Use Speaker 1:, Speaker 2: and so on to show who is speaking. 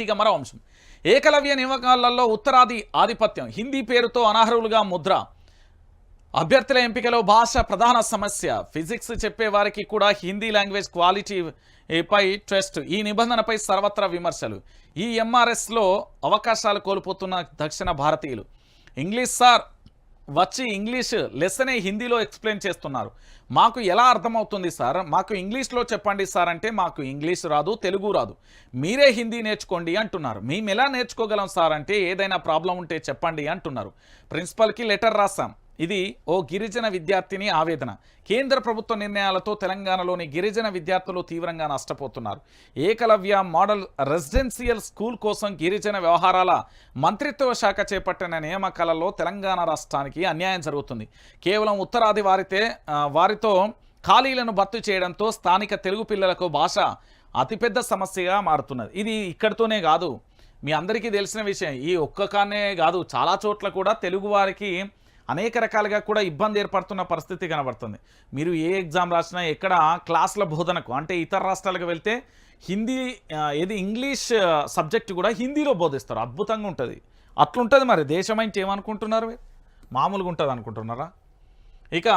Speaker 1: ఇక మరో అంశం. ఏకలవ్య నియామకాలలో ఉత్తరాది ఆధిపత్యం. హిందీ పేరుతో అనర్హులుగా ముద్ర. అభ్యర్థుల ఎంపికలో భాష ప్రధాన సమస్య. ఫిజిక్స్ చెప్పే వారికి కూడా హిందీ లాంగ్వేజ్ క్వాలిటీ పై ఈ నిబంధనపై సర్వత్రా విమర్శలు. ఈ ఎంఆర్ఎస్లో అవకాశాలు కోల్పోతున్న దక్షిణ భారతీయులు. ఇంగ్లీష్ సార్ వచ్చి ఇంగ్లీష్ లెసనే హిందీలో ఎక్స్ప్లెయిన్ చేస్తున్నారు. మాకు ఎలా అర్థమవుతుంది సార్? మాకు ఇంగ్లీష్లో చెప్పండి సార్ అంటే మాకు ఇంగ్లీష్ రాదు తెలుగు రాదు. మీరే హిందీ నేర్చుకోండి అంటున్నారు. మేము ఎలా నేర్చుకోగలం సార్ అంటే ఏదైనా ప్రాబ్లం ఉంటే చెప్పండి అంటున్నారు. ప్రిన్సిపల్కి లెటర్ రాస్తాం ఇది ఓ గిరిజన విద్యార్థిని ఆవేదన. కేంద్ర ప్రభుత్వ నిర్ణయాలతో తెలంగాణలోని గిరిజన విద్యార్థులు తీవ్రంగా నష్టపోతున్నారు. ఏకలవ్య మోడల్ రెసిడెన్షియల్ స్కూల్ కోసం గిరిజన వ్యవహారాల మంత్రిత్వ శాఖ చేపట్టిన నియామకాలలో తెలంగాణ రాష్ట్రానికి అన్యాయం జరుగుతుంది. కేవలం ఉత్తరాది వారితే వారితో ఖాళీలను భర్తీ చేయడంతో స్థానిక తెలుగు పిల్లలకు భాష అతిపెద్ద సమస్యగా మారుతున్నది. ఇది ఇక్కడితోనే కాదు మీ అందరికీ తెలిసిన విషయం. ఈ ఒక్క కానే కాదు చాలా చోట్ల కూడా తెలుగు వారికి అనేక రకాలుగా కూడా ఇబ్బంది ఏర్పడుతున్న పరిస్థితి కనబడుతుంది. మీరు ఏ ఎగ్జామ్ రాసినా ఎక్కడ క్లాసుల బోధనకు అంటే ఇతర రాష్ట్రాలకు వెళ్తే హిందీ ఏది ఇంగ్లీష్ సబ్జెక్ట్ కూడా హిందీలో బోధిస్తారు. అద్భుతంగా ఉంటుంది. అట్లుంటుంది మరి. దేశమైంచి ఏమనుకుంటున్నారు మామూలుగా ఉంటుంది అనుకుంటున్నారా ఇక